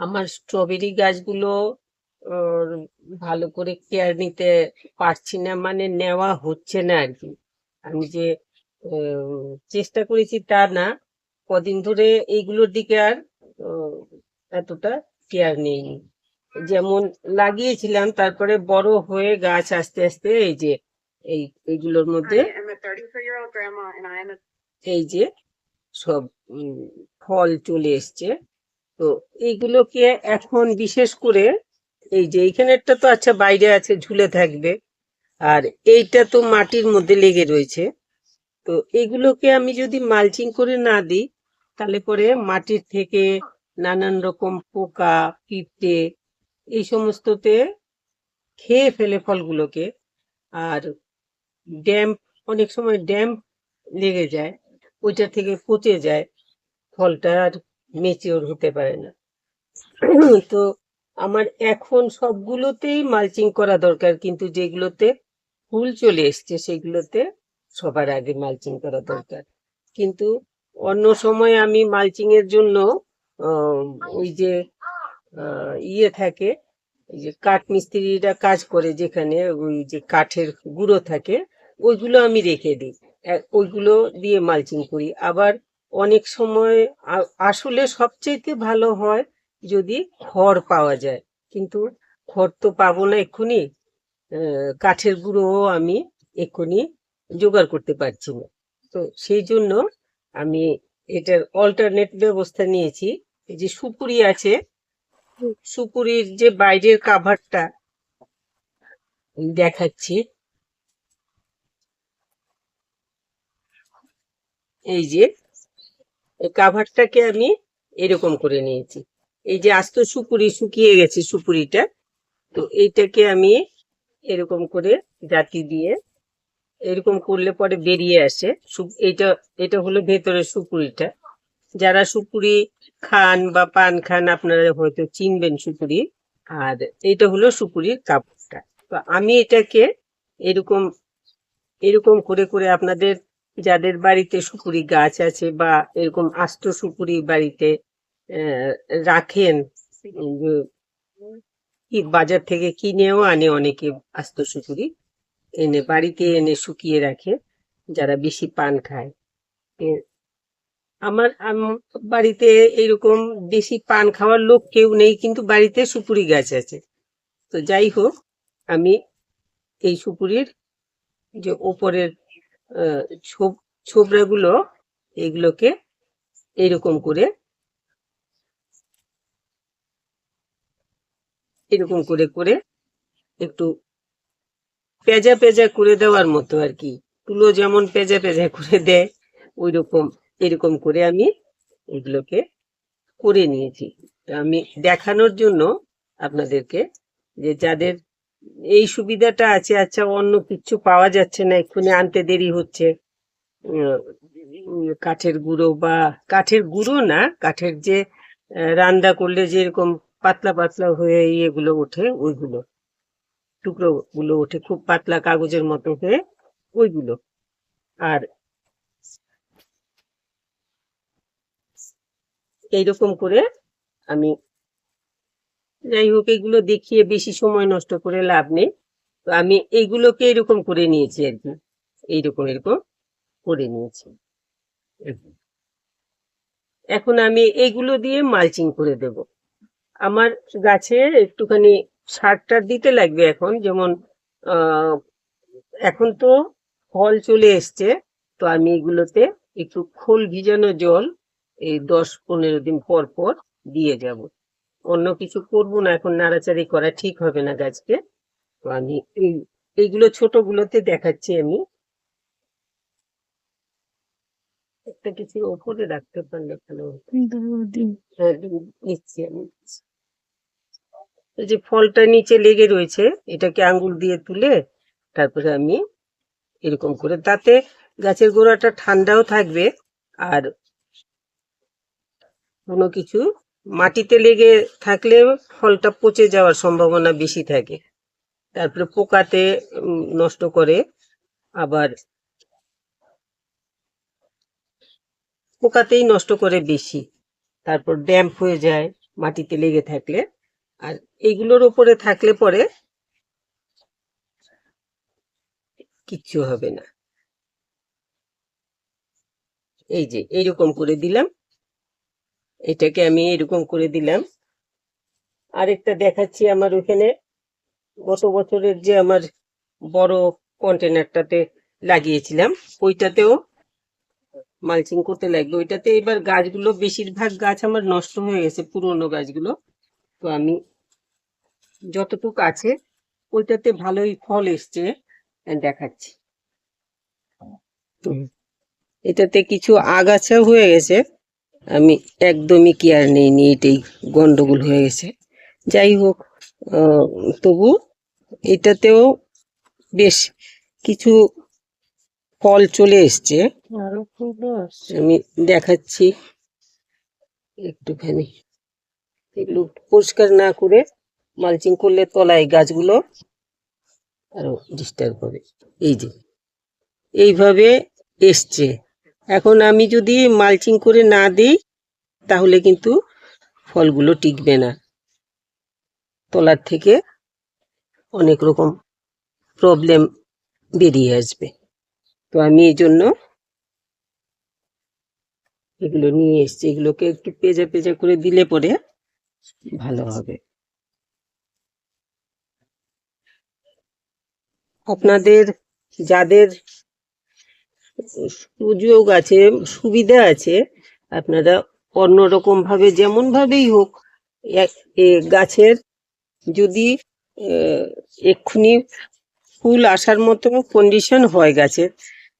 আমার স্ট্রবেরি গাছগুলো ভালো করে কেয়ার নিতে পারছি না মানে নেওয়া হচ্ছে না আর কি। আমি যে চেষ্টা করেছি তা না কদিন ধরে এইগুলোর দিকে আর এতটা কেয়ার নেইনি যেমন লাগিয়েছিলাম তারপরে বড় হয়ে গাছ আস্তে আস্তে এই যে এই এইগুলোর মধ্যে I am a 34 year old grandma and I am a এই যে সব উম, ফল চলে এসছে। তো এইগুলোকে এখন বিশেষ করে এই যে এইখানেরটা তো আচ্ছা বাইরে আছে, ঝুলে থাকবে। আর এইটা তো মাটির মধ্যে লেগে রয়েছে। তো এইগুলোকে আমি যদি মালচিং করে না দিই, তাহলে পরে মাটির থেকে নানান রকম পোকা পিঁপড়ে এই সমস্ততে খেয়ে ফেলে ফলগুলোকে। আর ড্যাম্প অনেক সময় ড্যাম্প লেগে যায়, ওইটা থেকে পচে যায় ফলটা। আর মেচিওর হতে পারে না। তো আমার এখন সবগুলোতেই মালচিং করা দরকার কিন্তু যেগুলোতে ফুল চলে এসছে সেগুলোতে সবার আগে মালচিং করা দরকার। কিন্তু অন্য সময় আমি মালচিং এর জন্য ওই যে ইয়ে থাকে এই যে কাঠ মিস্ত্রিরা কাজ করে যেখানে ওই যে কাঠের গুঁড়ো থাকে ওইগুলো আমি রেখে দিই। ওইগুলো দিয়ে মালচিং করি। আবার অনেক সময় আসলে সবচেয়ে ভালো হয় যদি খড় পাওয়া যায়। কিন্তু খড় তো পাবো না এক্ষুনি কাঠের গুঁড়োও আমি এক্ষুনি জোগাড় করতে পারছি না। তো সেই জন্য আমি এটার অল্টারনেট ব্যবস্থা নিয়েছি। যে সুপুরি আছে, সুপুরির যে বাইরের কাভারটা দেখাচ্ছি। এই যে এই কাভারটাকে আমি এরকম করে নিয়েছি। এই যে আস্ত সুপুরি শুকিয়ে গেছে সুপুরিটা, তো এইটাকে আমি এরকম করে জাতি দিয়ে এরকম করলে পরে বেরিয়ে আসে। এইটা, এটা হলো ভেতরের সুপুরিটা। যারা সুপুরি খান বা পান খান আপনারা হয়তো চিনবেন সুপুরি, আর এটা হলো সুপুরির কাপড়টা। তো আমি এটাকে এরকম এরকম করে করে আপনাদের যাদের বাড়িতে সুপুরি গাছ আছে বা এরকম আস্ত সুপুরি বাড়িতে রাখেন, কি বাজার থেকে কিনেও আনে অনেকে আস্ত সুপুরি, এনে বাড়িতে এনে শুকিয়ে রাখে, যারা বেশি পান খায়। আমার বাড়িতে এরকম বেশি পান খাওয়ার লোক কেউ নেই, কিন্তু বাড়িতে সুপুরি গাছ আছে। তো যাই হোক, আমি এই সুপুরির যে ওপরের ছোবড়াগুলো এগুলোকে এরকম করে এরকম করে করে একটু পেঁজা পেঁজা করে দেওয়ার মতো আর কি। তুলো যেমন পেঁজা পেঁজা করে দেয় ওই রকম এরকম করে আমি এগুলোকে করে নিয়েছি। আমি দেখানোর জন্য আপনাদেরকে যে যাদের এই সুবিধাটা আছে আচ্ছা অন্য কিছু পাওয়া যাচ্ছে না, এক্ষুনি আনতে দেরি হচ্ছে। কাঠের গুঁড়ো বা, কাঠের গুঁড়ো না, কাঠের যে রান্না করলে যেরকম পাতলা পাতলা হয়ে ইয়েগুলো ওঠে, ওইগুলো। টুকরো গুলো ওঠে, খুব পাতলা কাগজের মতো হয়ে ওইগুলো। আর এইরকম করে আমি যাই হোক, এগুলো দেখিয়ে বেশি সময় নষ্ট করে লাভ নেই। তো আমি এইগুলোকে এরকম করে নিয়েছি আর কি। এইরকম, এরকম করে নিয়েছি। এখন আমি এইগুলো দিয়ে মালচিং করে দেব। আমার গাছে একটুখানি সার টার দিতে লাগবে এখন, যেমন এখন তো ফল চলে এসছে, তো আমি এগুলোতে একটু খোল ভিজানো জল এই দশ পনেরো দিন পর পর দিয়ে যাব। অন্য কিছু করব না এখন নাড়াচাড়ি করা ঠিক হবে না গাছকে। তো আমি এই এইগুলো ছোটগুলোতে দেখাচ্ছি আমি। একটা কিছু ওপরে রাখতে পারলে ভালো হ্যাঁ দিচ্ছি আমি। যে ফলটা নিচে লেগে রয়েছে এটাকে আঙ্গুল দিয়ে তুলে তারপরে আমি এরকম করে তাতে গাছের গোড়াটা ঠান্ডাও থাকবে আর কোনো কিছু মাটিতে লেগে থাকলে ফলটা পচে যাওয়ার সম্ভাবনা বেশি থাকে। তারপরে পোকাতে নষ্ট করে আবার পোকাতেই নষ্ট করে বেশি। তারপর ড্যাম্প হয়ে যায় মাটিতে লেগে থাকলে। আর এইগুলোর উপরে থাকলে পরে কিচ্ছু হবে না। এই যে, এইরকম করে দিলাম। এটাকে আমি এরকম করে দিলাম। আরেকটা দেখাচ্ছি আমার ওখানে। গত বছরের যে আমার বড় কন্টেনারটাতে লাগিয়েছিলাম ওইটাতেও মালচিং করতে লাগবে। ওইটাতে এবার গাছগুলো বেশিরভাগ গাছ আমার নষ্ট হয়ে গেছে পুরনো গাছগুলো। তো আমি যতটুকু আছে ওইটাতে ভালোই ফল এসছে দেখাচ্ছি। এটাতে কিছু আগাছা হয়ে গেছে। আমি একদমই কেয়ার নেইনি এটাই গন্ডগোল হয়ে গেছে। যাই হোক তবু এটাতেও বেশ কিছু ফল চলে এসছে। আমি দেখাচ্ছি একটুখানি। এগুলো পরিষ্কার না করে মালচিং করলে তলায় গাছগুলো আরও ডিস্টার্ব হবে। এই যে এইভাবে এসছে। এখন আমি যদি মালচিং করে না দিই, তাহলে কিন্তু ফলগুলো টিকবে না। তলার থেকে অনেক রকম প্রবলেম বেরিয়ে আসবে। তো আমি এই জন্য এগুলো নিয়ে এসছি। এগুলোকে একটু পেজা পেজা করে দিলে পরে ভালো হবে। আপনাদের, যাদের সুযোগ আছে, সুবিধা আছে, আপনারা অন্যরকম ভাবে যেমন ভাবেই হোক গাছের যদি এক্ষুনি ফুল আসার মতো কন্ডিশন হয় গাছের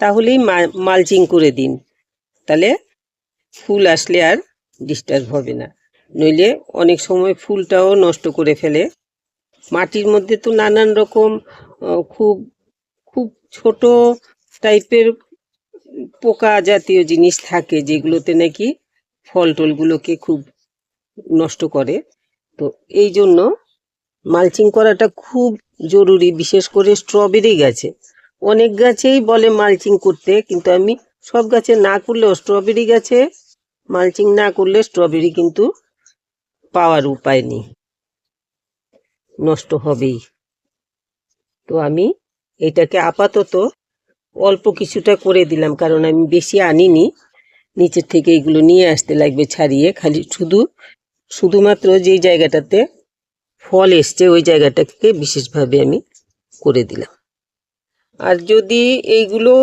তাহলেই মালচিং করে দিন। তাহলে ফুল আসলে আর ডিস্টার্ব হবে না। নইলে অনেক সময় ফুলটাও নষ্ট করে ফেলে। মাটির মধ্যে তো নানান রকম খুব খুব ছোট টাইপের পোকা জাতীয় জিনিস থাকে যেগুলোতে নাকি ফল টলগুলোকে খুব নষ্ট করে। তো এই জন্য মালচিং করাটা খুব জরুরি, বিশেষ করে স্ট্রবেরি গাছে। অনেক গাছেই বলে মালচিং করতে, কিন্তু আমি সব গাছে না করলেও স্ট্রবেরি গাছে মালচিং না করলে স্ট্রবেরি কিন্তু পাওয়ার উপায় নেই। নষ্ট হবেই। তো আমি এটাকে আপাতত অল্প কিছুটা করে দিলাম, কারণ আমি বেশি আনিনি। নিচের থেকে এগুলো নিয়ে আসতে লাগবে ছাড়িয়ে, খালি শুধু, শুধুমাত্র যেই জায়গাটাতে ফল এসছে, ওই জায়গাটাকে বিশেষভাবে আমি করে দিলাম। আর যদি এইগুলো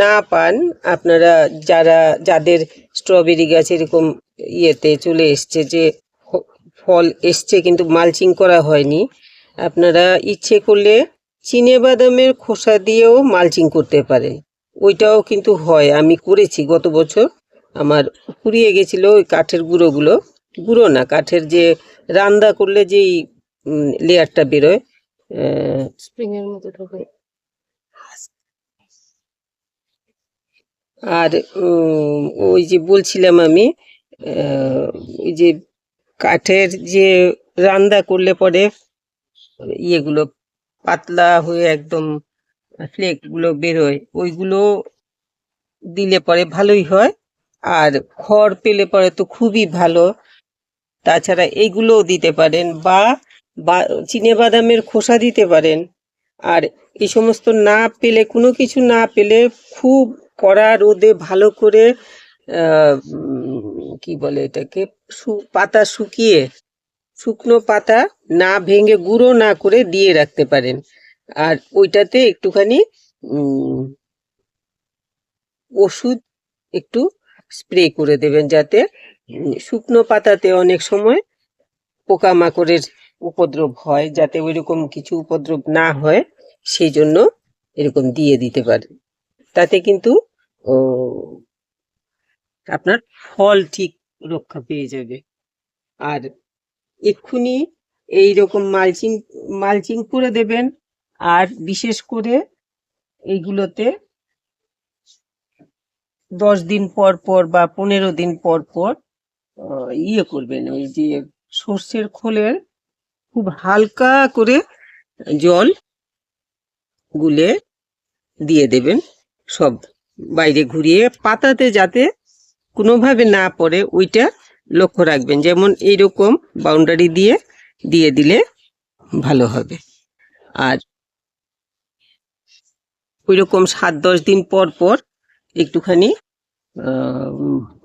না পান, আপনারা যারা, যাদের স্ট্রবেরি গাছ এরকম ইয়েতে চলে এসছে যে ফল এসছে কিন্তু মালচিং করা হয়নি, আপনারা ইচ্ছে করলে বাদামের খোসা দিয়েও মালচিং করতে পারে। ওইটাও কিন্তু হয়। আমি করেছি গত বছর। আমার ফুরিয়ে গেছিল ওই কাঠের গুঁড়োগুলো। গুঁড়ো না কাঠের যে রান্দা করলে যেই লেয়ারটা বেরোয় আহ, স্প্রিং মতো থাকে আর ওই যে বলছিলাম আমি ওই যে কাঠের যে রান্দা করলে পরে ইয়েগুলো পাতলা হয়ে একদম ফ্লেকগুলো বেরোয়। ওইগুলো দিলে পরে ভালোই হয়। আর খড় পেলে পরে তো খুবই ভালো। তাছাড়া এইগুলোও দিতে পারেন বা চিনে বাদামের খোসা দিতে পারেন। আর এই সমস্ত না পেলে, কোনো কিছু না পেলে খুব কড়া রোদে ভালো করে কি বলে এটাকে পাতা শুকিয়ে শুকনো পাতা না ভেঙে গুঁড়ো না করে দিয়ে রাখতে পারেন। আর ওইটাতে একটুখানি ওষুধ একটু স্প্রে করে দেবেন যাতে শুকনো পাতাতে অনেক সময় পোকামাকড়ের উপদ্রব হয়, যাতে ওইরকম কিছু উপদ্রব না হয়, সেই জন্য এরকম দিয়ে দিতে পারেন। তাতে কিন্তু আপনার ফল ঠিক রক্ষা পেয়ে যাবে। আর এক্ষুনি এই রকম মালচিং মালচিং করে দেবেন। আর বিশেষ করে এইগুলোতে দশ দিন পর পর বা পনেরো দিন পর পর ইয়ে করবেন। ওই যে সর্ষের খোলের খুব হালকা করে জল গুলে দিয়ে দেবেন সব। বাইরে ঘুরিয়ে পাতাতে যাতে কোনোভাবে না পড়ে, ওইটা লক্ষ্য রাখবেন। যেমন এইরকম বাউন্ডারি দিয়ে দিয়ে দিলে ভালো হবে। আর ওই রকম সাত দশ দিন পর পর একটুখানি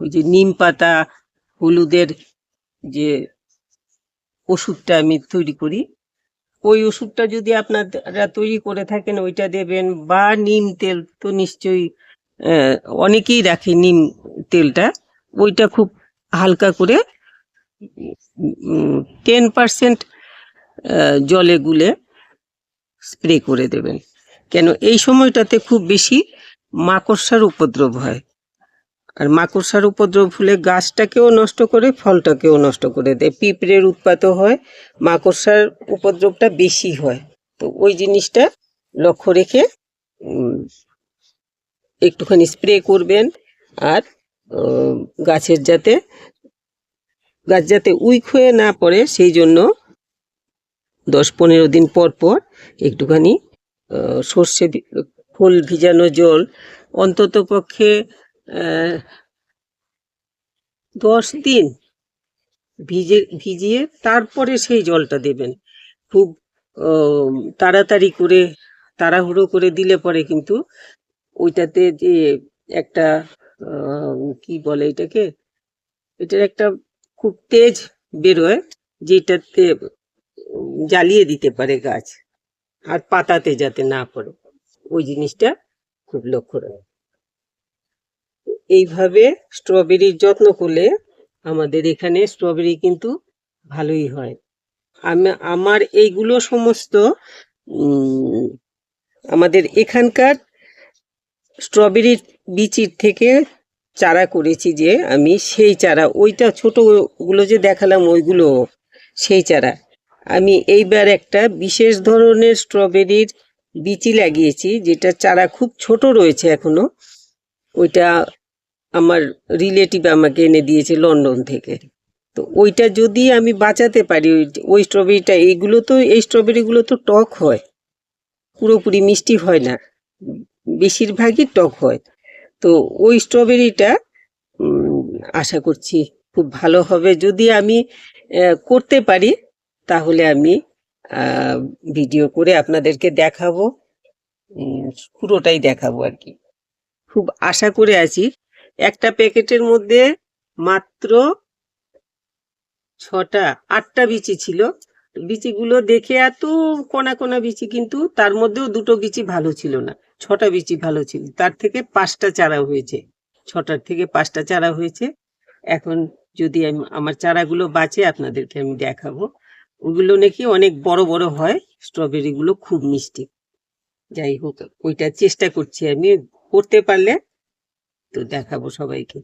ওই যে নিম পাতা, হলুদের যে ওষুধটা আমি তৈরি করি, ওই ওষুধটা যদি আপনারা তৈরি করে থাকেন, ওইটা দেবেন বা নিম তেল তো নিশ্চয়ই অনেকেই রাখে নিম তেলটা, ওইটা খুব হালকা করে টেন পার্সেন্ট জলে গুলে স্প্রে করে দেবেন। কেন এই সময়টাতে খুব বেশি মাকড়সার উপদ্রব হয়। আর মাকড়সার উপদ্রব হলে গাছটাকেও নষ্ট করে, ফলটাকেও নষ্ট করে দেয়। পিঁপড়ের উৎপাতও হয়, মাকড়সার উপদ্রবটা বেশি হয়। তো ওই জিনিসটা লক্ষ্য রেখে একটুখানি স্প্রে করবেন আর গাছের যাতে, গাছ যাতে উইক হয়ে না পড়ে, সেই জন্য দশ পনেরো দিন পর পর একটুখানি সর্ষে ফুল ভিজানো জল, অন্তত পক্ষে দশ দিন ভিজে, ভিজিয়ে তারপরে সেই জলটা দেবেন। খুব তাড়াতাড়ি করে, তাড়াহুড়ো করে দিলে পরে কিন্তু ওইটাতে যে একটা কি বলে এটাকে? এটার একটা খুব তেজ বেরোয়, যেটাতে জ্বালিয়ে দিতে পারে গাছ, আর পাতাতে যাতে না পড়ে। ওই জিনিসটা খুব লক্ষ্য রাখে এইভাবে স্ট্রবেরির যত্ন করলে আমাদের এখানে স্ট্রবেরি কিন্তু ভালোই হয়। আমি, আমার এইগুলো সমস্ত আমাদের এখানকার স্ট্রবেরির বিচির থেকে চারা করেছি যে আমি সেই চারা, ওইটা ছোটগুলো যে দেখালাম ওইগুলো, সেই চারা। আমি এইবার একটা বিশেষ ধরনের স্ট্রবেরির বিচি লাগিয়েছি, যেটা চারা খুব ছোট রয়েছে এখনও। ওইটা আমার রিলেটিভ আমাকে এনে দিয়েছে লন্ডন থেকে। তো ওইটা যদি আমি বাঁচাতে পারি, ওই- স্ট্রবেরিটা, এইগুলো তো, এই স্ট্রবেরিগুলো তো টক হয়। পুরোপুরি মিষ্টি হয় না। বেশিরভাগই টক হয়। তো ওই স্ট্রবেরিটা আশা করছি খুব ভালো হবে। যদি আমি করতে পারি, তাহলে আমি ভিডিও করে আপনাদেরকে দেখাবো। পুরোটাই দেখাবো আর কি। খুব আশা করে আছি। একটা প্যাকেটের মধ্যে মাত্র ছটা, আটটা বিচি ছিল। বিচিগুলো দেখে এত কোনা কোনা বিচি কিন্তু তার মধ্যেও দুটো বিচি ভালো ছিল না। ছটা বিচি ভালো ছিল। তার থেকে পাঁচটা চারা হয়েছে। ছটার থেকে পাঁচটা চারা হয়েছে। এখন যদি আমি, আমার চারাগুলো বাঁচে, আপনাদেরকে আমি দেখাবো। ওগুলো নাকি অনেক বড় বড় হয়। স্ট্রবেরিগুলো খুব মিষ্টি। যাই হোক, ওইটা চেষ্টা করছি আমি। করতে পারলে তো দেখাবো সবাইকে।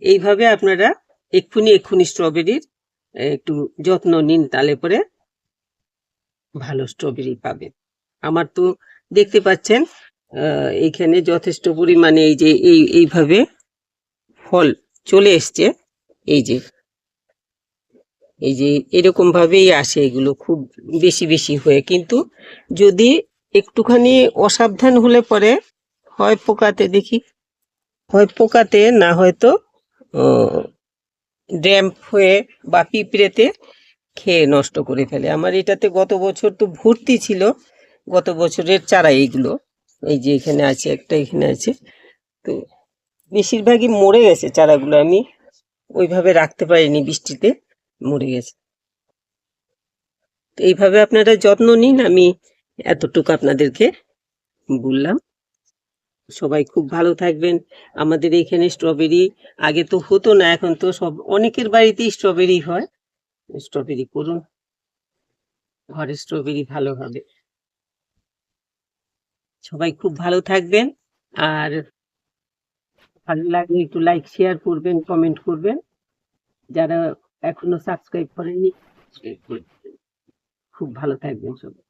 এইভাবে আপনারা এক্ষুনি এক্ষুনি স্ট্রবেরির একটু যত্ন নিন, তাহলে পরে ভালো স্ট্রবেরি পাবেন। আমার তো দেখতে পাচ্ছেন আহ, এইখানে যথেষ্ট পরিমাণে এই যে এই এইভাবে ফল চলে এসছে। এই যে এই যে এরকম ভাবেই আসে এগুলো খুব বেশি বেশি হয়ে। কিন্তু যদি একটুখানি অসাবধান হলে পরে হয় পোকাতে দেখি হয় পোকাতে না হয়তো ড্যাম্প হয়ে বা পিঁপড়েতে খেয়ে নষ্ট করে ফেলে। আমার এটাতে গত বছর তো ভর্তি ছিল গত বছরের চারা এইগুলো এই যে এখানে আছে, একটা এখানে আছে। তো বেশিরভাগই মরে গেছে চারাগুলো। আমি ওইভাবে রাখতে পারিনি, বৃষ্টিতে মরে গেছে। তো এইভাবে আপনারা যত্ন নিন, আমি এতটুকু আপনাদেরকে বললাম। সবাই খুব ভালো থাকবেন। আমাদের এখানে স্ট্রবেরি আগে তো হতো না, এখন তো সব অনেকের বাড়িতেই স্ট্রবেরি হয়। স্ট্রবেরি করুন। ঘরে স্ট্রবেরি ভালো হবে। সবাই খুব ভালো থাকবেন। আর ভালো লাগলে একটু লাইক শেয়ার করবেন কমেন্ট করবেন। যারা এখনও সাবস্ক্রাইব করেননি subscribe করে দেবেন। খুব ভালো থাকবেন সবাই।